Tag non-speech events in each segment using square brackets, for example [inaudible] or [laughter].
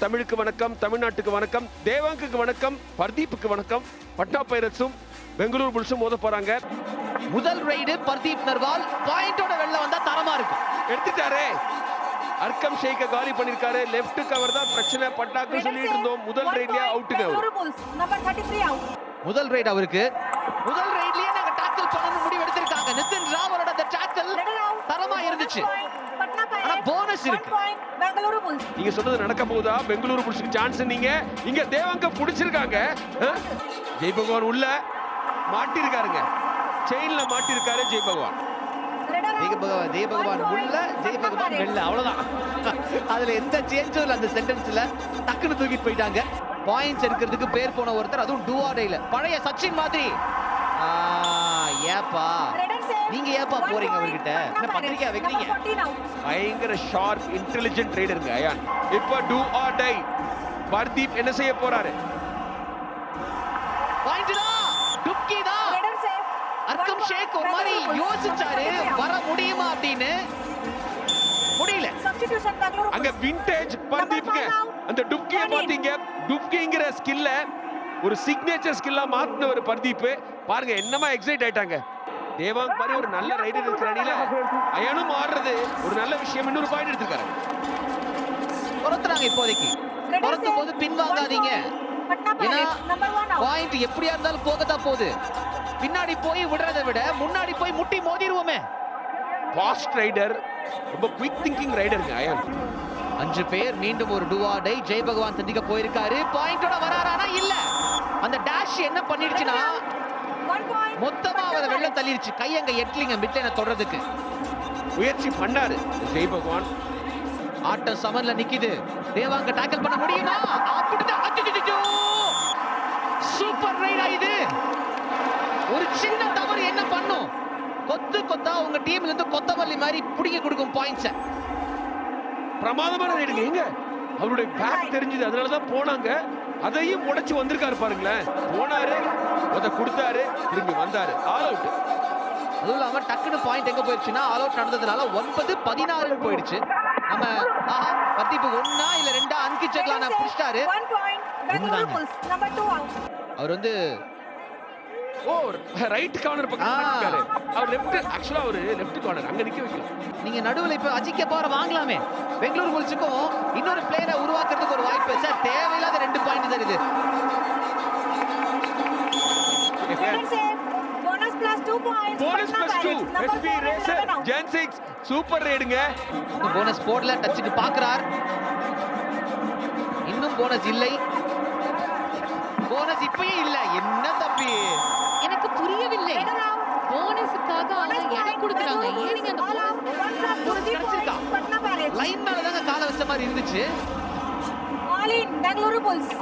தமிழுக்கு வணக்கம் தமிழ்நாட்டுக்கு வணக்கம் தேவாங்குக்கு வணக்கம் பர்தீப்புக்கு வணக்கம் பட்னா பைரட்ஸும் பெங்களூர் புல்ஸும் மோத போறாங்க. முதல் ரைடு பர்தீப் நர்வால் பாயிண்டோட வெளில வந்தா தரமா இருக்கும் எடுத்துட்டாரே. அர்க்கம் ஷேக்க காலி பண்ணிருக்காரு. லெஃப்ட் கவர் தான் பிரச்சனை. பட்டாக்கு சொல்லிட்டு இருந்தோம். முதல் ரைட்லயே அவுட்டுங்க அவர். Bengaluru Bulls, number 33 out. முதல் ரைடு அவருக்கு. முதல் ரைட்லயே நாங்க டாக்கிள் பண்ணணும் முடிவு எடுத்திருக்காங்க. நிதின் ராவலோட அந்த டாக்கிள். தரமா இருந்துச்சு. One இருக்கு. Bulls. நீங்க சொன்னது நடக்க போகுதா பெங்களூரு புல்ஸுக்கு சான்ஸ் நீங்க இங்க தேவாங்க புடிச்சிருக்காங்க? ஜெய் பகவான் உள்ள மாட்டிருக்காருங்க செயின்ல மாட்டிருக்காரு ஜெய் பகவான். ஜெய பகவான் ஜெய உள்ள ஜெய பகவான் Pirates. வெளில அவ்வளவுதான் அதுல எந்த சேஞ்சும் இல்ல அந்த சென்டென்ஸ்ல டக்குன்னு தூக்கிட்டு போயிட்டாங்க பாயிண்ட்ஸ் எடுக்கிறதுக்கு பேர் போன ஒருத்தர் அதுவும் டூஆர்டேல பழைய சச்சின் மாதிரி ஆ, ஏப்பா. நீங்க ஏப்பா போறீங்க அவர்கிட்ட என்ன. பத்திரிக்கையா வைக்கிறீங்க Number 14 out. பயங்கர ஷார்ப் இன்டெலிஜென்ட் ரைடருங்க அயான் இப்ப டூ ஆர் டை பர்தீப் என்ன செய்ய போறாரு டுப்கி தான். அர்க்கம் ஷேக் ஒரு மாதிரி. யோசிச்சாரு Number 33 out. வர முடியுமா அப்படின்னு முடியல அங்க. விண்டேஜ் பர்தீப்க்கு. அந்த டுப்கிய. பாத்தீங்க டுப்கிங்கிற ஸ்கில்ல ஒரு சிக்னேச்சர் ஸ்கில்லா மாத்தின ஒரு பர்தீப் பாருங்க என்னமா எக்ஸைட் ஆயிட்டாங்க தேவாங் மாதிரி ஒரு நல்ல ரைடர் இருக்கிற அணியில அயனும் ஆடுறது. ஒரு நல்ல விஷயம். இன்னொரு பாயிண்ட் எடுத்திருக்காரு. துரத்துறாங்க இப்போதைக்கு. துரத்தும் போது. பின்வாங்காதீங்க One point, Patna ஏன்னா Pirates. Number 1 out. பாயிண்ட் எப்படியா இருந்தாலும் போகத்தான் போகுது. பின்னாடி போய் விடுறதை விட முன்னாடி போய் முட்டி மோதிருவோமே ஃபாஸ்ட் ரைடர் ரொம்ப குயிக் திங்கிங் ரைடருங்க அயன். அஞ்சு பேர் மீண்டும் ஒரு டுவாடை ஜெய் பகவான் சந்திக்க போயிருக்காரு. பாயிண்டோட வராரானா இல்ல. அந்த டேஷ் என்ன பண்ணிடுச்சுன்னா மொத்தமா வெள்ள Pirates. தள்ளிருச்சு கையங்க எட்லிங்க மிட்லைன தொடறதுக்கு. முயற்சி பண்ணாரு. ஜெய் பகவான். ஆட்டம் சமன்ல நிக்குது. தேவாங்க டாக்கிள் பண்ண முடியுமா! சூப்பர் ரைடா இது. ஒரு சின்ன தவறு என்ன பண்ணும்? கொத்து கொத்தா உங்க டீம்ல இருந்து கொத்தமல்லி மாதிரி புடிங்க கொடுக்கும் பாயிண்ட்ஸ பிரமாதமான ரைடுங்க எங்க? அவருடைய பேக் தெரிஞ்சது. அதனாலதான் போனாங்க. அதையும் உடைச்சு வந்திருக்காரு பாருங்களேன். போனாரு அதை கொடுத்தாரு திரும்பி வந்தாரு. ஆல் அவுட் அதுவும் இல்லாம டக்குன்னு பாயிண்ட் எங்க போயிடுச்சுன்னா ஆல் அவுட் நடந்ததுனால ஒன்பது பதினாறுன்னு போயிடுச்சு. நம்ம ஆஹா பத்திப்பு ஒன்னா இல்ல ரெண்டா? அன்கிச்சக்கலாம் நான் புடிச்சிட்டாரு. One point, Bengaluru ஒண்ணுதாங்க. Bulls. Number 2 out. அவர் வந்து ஓ ரைட் கார்னர் பக்கம் அவர் லெஃப்ட் ஆக்சுவலா அவரு லெஃப்ட் கார்னர் அங்க நிக்க வைக்கலாம் நீங்க நடுவுல இப்ப அஜிக்க போற வாங்கலாமே. பெங்களூர் புல்ஸுக்கும் இன்னொரு பிளேயரை உருவாக்குறதுக்கு ஒரு வாய்ப்பு. சார் தேவையில்லாத ரெண்டு point 2 points. Bonus plus two SP 4 and ரேசர் 11 out. ஜென் சிக்ஸ் சூப்பர் ரைடுங்க போனஸ் போடல டச்சுக்கு பாக்குறார். இன்னும் போனஸ் இல்லை. போனஸ் இப்பயும் இல்ல. என்ன எனக்கு புரியவில்லை. போனஸுக்காக அவங்க இடம் கொடுக்குறாங்க. Bengaluru ஏன் நீங்க அந்த கிடைச்சிருக்கா? Pirates. லைன் மேல தாங்க கால வச்ச மாதிரி இருந்துச்சு.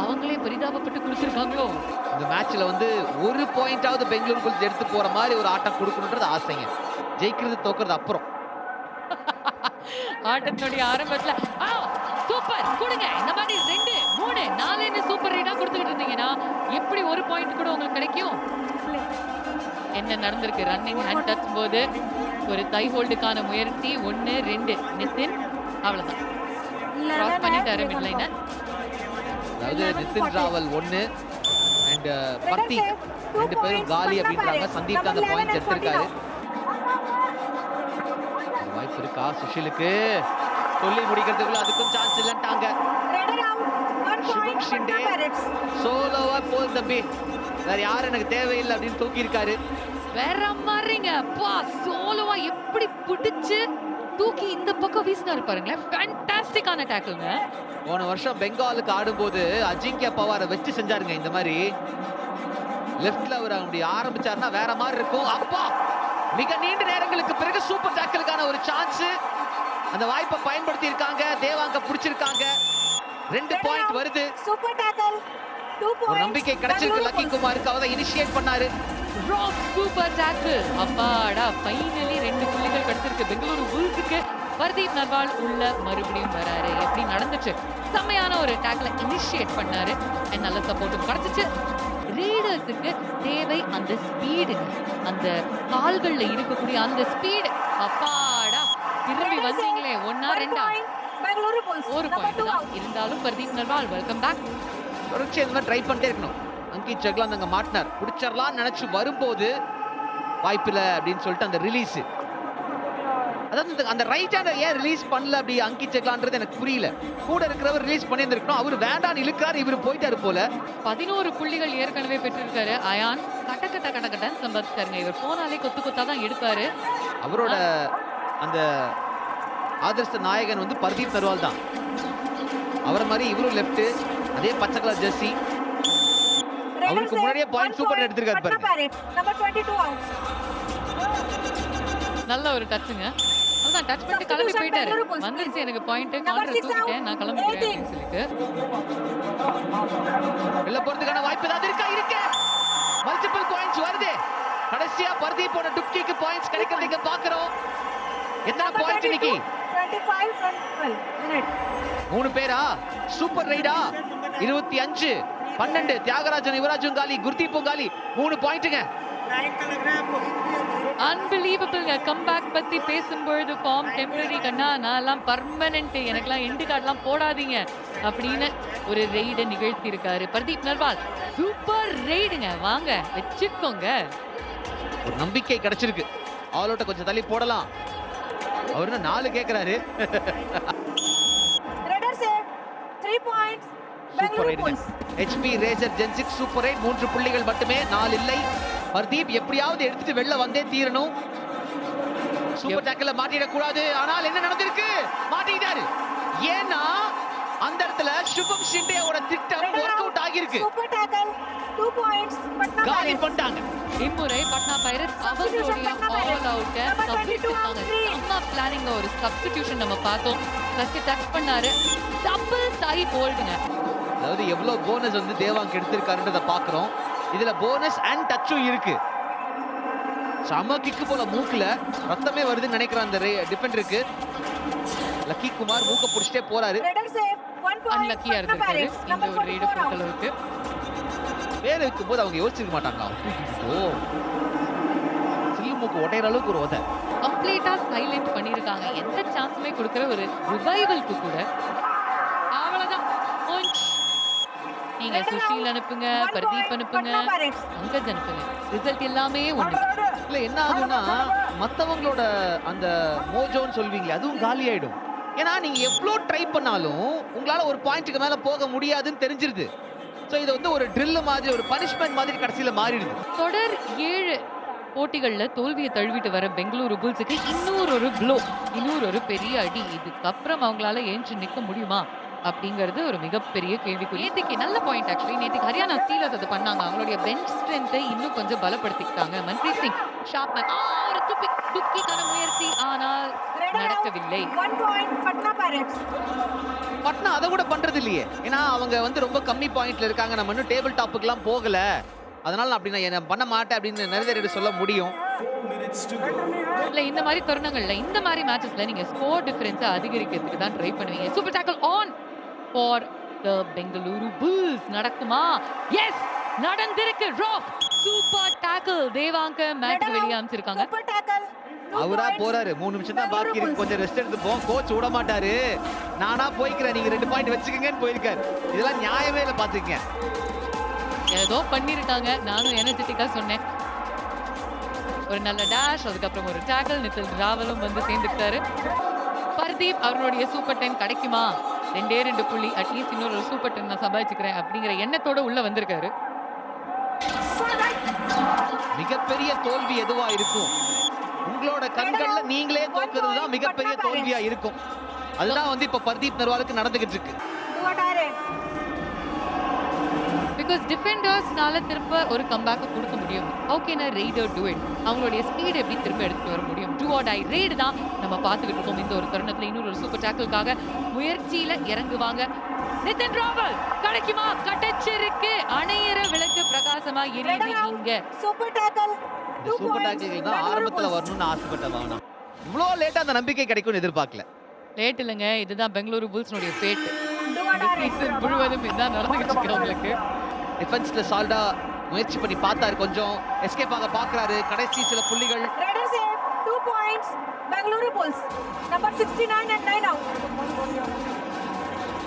அவங்களே பரிதாபப்பட்டு கொடுத்துருக்காங்களோ இந்த மேட்ச்ல வந்து ஒரு பாயிண்டாவது பெங்களூர் புல்ஸ் எடுத்து போற மாதிரி ஒரு ஆட்டம் கொடுக்கணுன்றது ஆசைங்க. ஜெயிக்கிறது தோக்குறது அப்புறம். [laughs] ஆட்டத்தினுடைய ஆரம்பத்துல சூப்பர் கொடுங்க. இந்த மாதிரி ரெண்டு மூணு நாலுன்னு சூப்பர் ரேட்டா கொடுத்துக்கிட்டு இருந்தீங்கன்னா எப்படி ஒரு பாயிண்ட் கூட உங்களுக்கு கிடைக்கும்? என்ன நடந்திருக்கு? ரன்னிங் ஹேண்ட் டச் போது ஒரு தை ஹோல்டுக்கான முயற்சி. ஒன்னு ரெண்டு. நிதின் அவ்வளவுதான். கிராஸ் பண்ணிட்டாரு மிட் லைனர் அதாவது நிதின் ராவல் ஒன்னு அண்ட் பக்தி ரெண்டு பேரும் காலி அப்படின்றாங்க. சந்தீப் அந்த பாயிண்ட் எடுத்திருக்காரு. வாய்ப்பு இருக்கா? சுஷிலுக்கு. சொல்லி முடிக்கிறதுக்குள்ள அதுக்கும் சான்ஸ் இல்லைன்ட்டாங்க. Patna Pirates. சோலோவா போல் தம்பி. வேற யாரும் எனக்கு தேவையில்லை அப்படின்னு தூக்கி இருக்காரு வேற மாதிரிங்க. அப்பா சோலோவா எப்படி பிடிச்சு தூக்கி இந்த பக்கம் வீசினாரு பாருங்களேன். ஃபேண்டாஸ்டிக்கான டேக்கிள்ங்க போன வருஷம் பெங்காலுக்கு ஆடும்போது அஜிங்கிய பவாரை வச்சு செஞ்சாருங்க இந்த மாதிரி. லெஃப்ட்ல அவர் அப்படி ஆரம்பிச்சாருன்னா வேற மாதிரி இருக்கும். அப்பா மிக நீண்ட நேரங்களுக்கு பிறகு சூப்பர் டேக்கிளுக்கான ஒரு சான்ஸ் அந்த வாய்ப்பை பயன்படுத்தி இருக்காங்க தேவாங்க புடிச்சிருக்காங்க. ரெண்டு பாயிண்ட். வருது. Tackle. Two ஒரு. நம்பிக்கை கிடைச்சிருக்கு லக்கி. குமாருக்கு அவர் இனிஷியேட் பண்ணாரு. ராக் சூப்பர் டேக்கிள் அப்பாடா ஃபைனலி ரெண்டு புள்ளிகள் கிடைச்சிருக்கு. பெங்களூரு புல்ஸுக்கு பர்தீப் நர்வால் உள்ள மறுபடியும் வராரு. எப்படி நடந்துச்சு? செம்மையான ஒரு டேக்கிள இனிஷியேட் பண்ணாரு. நல்ல சப்போர்ட்டும் கிடைச்சிச்சு. ரீடர்ஸுக்கு தேவை அந்த ஸ்பீடு அந்த கால்கள்ல இருக்கக்கூடிய அந்த ஸ்பீடு அப்பாடா திரும்பி வந்தீங்களே. ஒன்னா ரெண்டா? Bangalore Bulls. ஒரு பாயிண்ட் தான். இருந்தாலும் பிரதீப் நர்வால் வெல்கம் பேக் தொடர்ச்சி இந்த மாதிரி ட்ரை பண்ணிட்டே இருக்கணும். அங்கித் ஜக்லாந்த் அங்க மாட்டினார். பிடிச்சிடலாம்னு நினைச்சு வரும்போது வாய்ப்பில்லை அப்படின்னு சொல்லிட்டு அந்த ரிலீஸ் அதாவது இந்த- அந்த ரைட் ஹேண்டை ஏன் ரிலீஸ் பண்ணல அப்படி அங்கித் ஜக்லான்றது எனக்கு புரியல. கூட இருக்கிறவர் ரிலீஸ் பண்ணியிருந்திருக்கணும். அவர் வேண்டான்னு இழுக்காரு இவர் போயிட்டாரு போல. பதினோரு புள்ளிகள் ஏற்கனவே பெற்றிருக்காரு அயான். கட்ட கட்ட கட்ட கட்டன்னு சம்பாதிச்சாருங்க இவர் போனாலே கொத்து கொத்தா தான் எடுப்பாரு. அவரோட அந்த ஆதர்ச நாயகன் வந்து பர்தீப் நர்வால் தான் அவரை மாதிரி இவரும் லெஃப்ட் அதே பச்சை கலர் ஜெர்சி அவருக்கு. முன்னாடியே super point. எடுத்திருக்காரு பாருங்க. Pirates. Number 22 out. நல்ல ஒரு டச்சுங்க அதான் டச் பண்ணிட்டு கிளம்பி போயிட்டாரு வந்துருச்சு எனக்கு பாயிண்ட் out. தூக்கிட்டேன் நான் கிளம்பிக்கிறேன் 18. அப்படின்னு சொல்லிட்டு வெளில போறதுக்கான வாய்ப்பு ஏதாவது இருக்கா இருக்கு மல்டிபிள் பாயிண்ட்ஸ் வருது கடைசியா பர்தீப்போட டுப்கிக்கு பாயிண்ட்ஸ் கிடைக்கிறதுக்கு பாக்குறோம் எத்தனை பாயிண்ட் 22. இன்னைக்கு மூணு பேரா? சூப்பர் ரைடா இருபத்தி அஞ்சு பன்னெண்டு தியாகராஜன் யுவராஜும் காலி குர்தீப்பும் காலி மூணு பாயிண்ட்டுங்க. அன்பிலீவபிள்ங்க கம்பேக் பத்தி பேசும்பொழுது ஃபார்ம் டெம்பரரி கண்ணா நான் எல்லாம் பர்மனன்ட் எனக்கெல்லாம் எண்டு கார்டெல்லாம் போடாதீங்க அப்படின்னு ஒரு ரெய்டை நிகழ்த்தி இருக்காரு பிரதீப் நர்வால். சூப்பர் ரெய்டுங்க வாங்க வச்சுக்கோங்க. ஒரு நம்பிக்கை கிடைச்சிருக்கு. ஆல் அவுட்டை கொஞ்சம் தள்ளி போடலாம். அவர் என்ன நாலு கேக்குறாரு. Raiders save. 3 points. சூப்பர். ஹெச்பி ரேசர் ஜென்சிக் மூன்று புள்ளிகள் மட்டுமே நாலு இல்லை. பர்தீப் எப்படியாவது எடுத்துட்டு வெளில வந்தே தீரணும். சூப்பர் டேக்கிள்ல மாட்டிடக் கூடாது ஆனால் என்ன நடந்திருக்கு மாட்டிக்கிட்டாரு ஏன்னா அந்த இடத்துல சுபம் ஷிண்டேவோட திட்டம் ஒர்க். அவுட் ஆகியிருக்கு. Super tackle. 2 points. Patna காலி Pirates. பண்ணிட்டாங்க. இம்முறை பட்னா பைரட்ஸ் அவங்களுடைய ஆல் செம்ம பிளானிங் ஒரு சப்ஸ்டிடியூஷன் நம்ம பார்த்தோம். ஃபர்ஸ்ட் டச் பண்ணாரு. டபுள் சாய் போல்டுங்க அதாவது எவ்வளவு போனஸ் வந்து தேவாங்க் எடுத்திருக்காருன்றத பாக்குறோம் இதுல போனஸ் அண்ட் டச்சும் இருக்கு. செம கிக்கு போல மூக்குல ரத்தமே வருதுன்னு நினைக்கிறேன் அந்த டிஃபெண்டருக்கு லக்கி குமார் மூக்க புடிச்சிட்டே போறாரு. Raiders save. 1 point. அன்லக்கியா Patna இருந்திருக்காரு. இந்த ஒரு ரெய்டு 44 பொறுத்த out. அளவுக்கு வேற வைக்கும் போது அவங்க யோசிச்சிருக்க மாட்டாங்களா ஓ சில்லு மூக்கு ஒட்டையிற அளவுக்கு ஒரு உதை கம்ப்ளீட்டா சைலண்ட் பண்ணிருக்காங்க எந்த சான்ஸுமே கொடுக்கிற ஒரு ரிவைவல்க்கு கூட அவ்வளவுதான் punch. நீங்க சுஷீல். அனுப்புங்க பிரதீப். அனுப்புங்க. அங்கஜ் அனுப்புங்க ரிசல்ட் எல்லாமே ஒண்ணு இல்ல என்ன ஆகும்னா மத்தவங்களோட அந்த மோஜோன்னு சொல்வீங்களே அதுவும் காலி ஆயிடும் ஏன்னா நீங்க எவ்வளோ ட்ரை பண்ணாலும் உங்களால ஒரு பாயிண்ட்டுக்கு மேல போக முடியாதுன்னு தெரிஞ்சிருது. ஸோ இது வந்து ஒரு ட்ரில் மாதிரி ஒரு பனிஷ்மெண்ட் மாதிரி கடைசியில் மாறிடுது. தொடர் ஏழு போட்டிகளில் தோல்வியை தழுவிட்டு வர பெங்களூரு புல்ஸுக்கு இன்னொரு ஒரு ப்ளோ இன்னொரு ஒரு பெரிய அடி. இதுக்கப்புறம் அவங்களால ஏஞ்சி நிற்க முடியுமா? அப்படிங்கிறது ஒரு மிகப்பெரிய கேள்விக்குறி. நேத்திக்கு நல்ல பாயிண்ட் ஆக்சுவலி நேத்திக்கு ஹரியானா ஸ்டீலர்ஸ் அது பண்ணாங்க. அவங்களுடைய பெஞ்ச் ஸ்ட்ரென்த்தை இன்னும் கொஞ்சம் பலப்படுத்திக்கிட்டாங்க. மன்ப்ரீத் சிங் ஷாப்மேன் ஒரு துப்பி துப்பிக்கான முயற்சி ஆனால். நடக்கவில்லை. 1 point. Patna Pirates. பட்னா அதை கூட பண்றது இல்லையே ஏன்னா அவங்க வந்து ரொம்ப கம்மி பாயிண்ட்ல இருக்காங்க. நம்ம இன்னும் டேபிள் டாப்புக்குலாம் போகல. அதனால அப்படி நான் என்ன பண்ண மாட்டேன் அப்படின்னு நிறைய சொல்ல முடியும். இல்ல இந்த மாதிரி தருணங்கள்ல இந்த மாதிரி மேட்சஸ்ல நீங்க ஸ்கோர் டிஃபரன்ஸை அதிகரிக்கிறதுக்கு தான் ட்ரை பண்ணுவீங்க. Super tackle on for the Bengaluru bulls நடக்குமா? எஸ் நடந்திருக்கு. ராக் சூப்பர் டேக்கிள் தேவாங்க மேட்ச் வெளியே அமைச்சிருக்காங்க Super tackle. Two அவரா. போறாரு. மூணு நிமிஷம் தான் பாக்கி இருக்கு. Bengaluru கொஞ்சம் ரெஸ்ட் எடுத்துப்போம் கோச் விட மாட்டாரு. நானா போய்க்கிறேன். நீங்க ரெண்டு பாயிண்ட் வச்சுக்கங்கன்னு போயிருக்காரு. இதெல்லாம் நியாயமே இல்லை பாத்துக்கங்க. ஏதோ பண்ணிருக்காங்க. நானும் எனர்ஜெட்டிக்கா சொன்னேன். ஒரு நல்ல டேஷ் அதுக்கப்புறம் ஒரு டேக்கிள் நித்தில் ராவலும் வந்து சேர்ந்துக்கிட்டாரு. பர்தீப் அவருடைய சூப்பர் டைம் கிடைக்குமா? ரெண்டே ரெண்டு புள்ளி அட்லீஸ்ட் இன்னொரு சூப்பர் டைம் நான் சம்பாதிச்சுக்கிறேன் அப்படிங்கிற எண்ணத்தோட உள்ள வந்திருக்காரு. மிகப்பெரிய தோல்வி எதுவா இருக்கும்? உங்களோட கண்கள்ல நீங்களே தோக்குறது தான் மிகப்பெரிய தோல்வியா இருக்கும். அதுதான் வந்து இப்ப பர்தீப் நர்வாலுக்கு நடந்துகிட்டு இருக்கு. பிகாஸ் டிஃபெண்டர்ஸ்னால திரும்ப ஒரு கம்பேக்கை கொடுக்க முடியும். ஓகே நான் ரெய்டர் டூ இட் அவங்களுடைய ஸ்பீட் எப்படி திரும்ப எடுத்துட்டு வர முடியும்? டூ ஆர் டை ரெய்டு தான் நம்ம பார்த்துக்கிட்டு இருக்கோம் இந்த ஒரு தருணத்துல. இன்னொரு ஒரு சூப்பர் டேக்கிள்காக முயற்சியில இறங்குவாங்க. நிதின் ராவல் கிடைக்குமா? கிடைச்சிருக்கு அணையிற விளக்கு பிரகாசமா எரியுது இங்க. இந்த Two சூப்பர். டாக்கிங் தான் ஆரம்பத்துல. வரணும்னு ஆசைப்பட்ட வாங்கினா இவ்வளோ லேட்டா அந்த நம்பிக்கை கிடைக்கும்னு எதிர்பார்க்கல. லேட் இல்லைங்க. இதுதான் பெங்களூரு புல்ஸ்னுடைய ஃபேட் முழுவதும் இதுதான் நடந்துகிட்டு இருக்கு அவங்களுக்கு டிஃபென்ஸ்ல சால்டா முயற்சி பண்ணி பார்த்தாரு. கொஞ்சம் எஸ்கேப் ஆக பாக்குறாரு கடைசி சில புள்ளிகள். Number 69 and 9 out.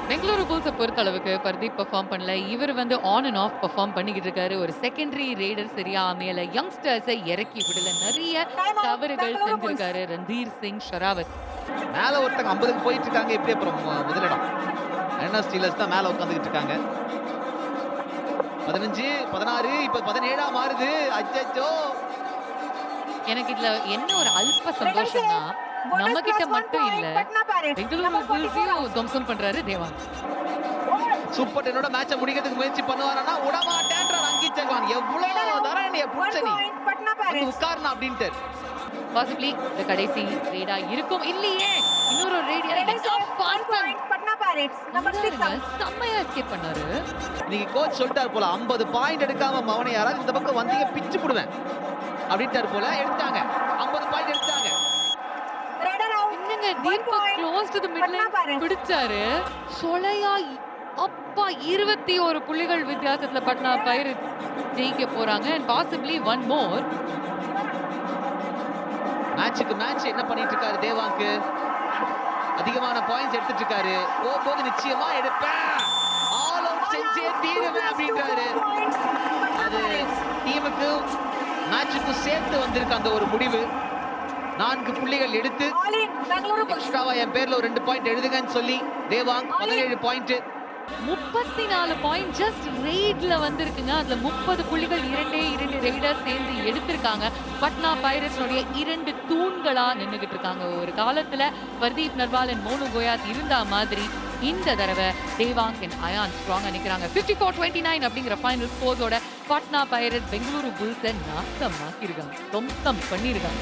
பெங்களூரு புல்ஸை பொறுத்த அளவுக்கு பர்தீப் பெர்ஃபார்ம் பண்ணல. இவர் வந்து ஆன் அண்ட் ஆஃப் பெர்ஃபார்ம் பண்ணிக்கிட்டு இருக்காரு. ஒரு செகண்டரி ரேடர் சரியா அமையல. யங்ஸ்டர்ஸை இறக்கி விடல. நிறைய. தவறுகள். செஞ்சிருக்காரு ரந்தீர் சிங் ஷராவத். மேல ஒருத்தங்க ஐம்பதுக்கு போயிட்டு இருக்காங்க. எப்படி அப்புறம் முதலிடம். அண்ணா ஸ்டீலர்ஸ் தான் மேல உட்காந்துக்கிட்டு இருக்காங்க. பதினஞ்சு பதினாறு இப்ப பதினேழா மாறுது. அச்சோ எனக்கு இதுல என்ன ஒரு அல்ப சந்தோஷம்னா நம்ம கிட்ட மட்டும் இல்ல. பெங்களூரு Number 44 புல்ஸையும். துவம்சம் பண்றாரு தேவான். சூப்பர் டென்னோட மேட்சை முடிக்கிறதுக்கு முயற்சி பண்ணுவாரானா விடமாட்டேன்றார் அங்கி சகவான். எவ்வளவு தரம் என்னைய One புடிச்ச நீ point, Patna வந்து Pirates. உட்காரணும் அப்படின்ட்டு. பாசிபிளி இந்த கடைசி ரேடா இருக்கும். இல்லையே. இன்னொரு ரேடியா Raiders have one point, Patna Pirates. Number 6 out. செம்மையா எஸ்கேப் பண்ணாரு. இன்னைக்கு கோச் சொல்லிட்டார் போல 50 பாயிண்ட் எடுக்காம மவனை யாராவது இந்த பக்கம் வந்தீங்க பிச்சு போடுவேன். அப்படின்ட்டார் போல எடுத்தாங்க. 50 பாயிண்ட் எடுத்தாங்க. என்னங்க Deepak close to the mid Patna Pirates. பிடிச்சாரு. சொலையா அப்பா இருபத்தி ஒரு புள்ளிகள் வித்தியாசத்துல பட்னா பைரட் ஜெயிக்க போறாங்க. அண்ட் பாசிபிளி ஒன் மோர் மேட்சுக்கு மேட்ச் என்ன பண்ணிட்டு இருக்காரு தேவாங்கு? அதிகமான பாயிண்ட்ஸ் எடுத்துட்டு இருக்காரு போகும்போது நிச்சயமா எடுப்பேன் ஆல் அவுட் செஞ்சே தீருவேன் அப்படின்றாரு அது. டீமுக்கு மேட்சுக்கு சேர்த்து வந்திருக்க அந்த ஒரு முடிவு நான்கு புள்ளிகள் எடுத்து. எக்ஸ்ட்ராவா என் பேர்ல ஒரு ரெண்டு பாயிண்ட் எழுதுங்கன்னு சொல்லி தேவாங் பதினேழு பாயிண்ட் முப்பத்தி நாலு பாயிண்ட் ஜஸ்ட் ரெய்டில் வந்திருக்குங்க. அதில் முப்பது புள்ளிகள் இரண்டே இரண்டு ரெய்டர் சேர்ந்து எடுத்திருக்காங்க. பட்னா பைரட்ஸ்னுடைய இரண்டு தூண்களாக நின்றுக்கிட்டு இருக்காங்க. ஒரு காலத்தில் பர்தீப் நர்வால் அண்ட் மோனு கோயாத் இருந்தா மாதிரி இந்த தடவை தேவாங்க் அண்ட் அயான் ஸ்ட்ராங்கா நிக்கிறாங்க. 54 ஃபோர் டுவெண்ட்டி நைன் அப்படிங்கிற ஃபைனல் ஸ்கோர்ஸோட பட்னா பைரட்ஸ் பெங்களூரு புல்ஸை நாசமாக்கியிருக்காங்க சொந்தம் பண்ணியிருக்காங்க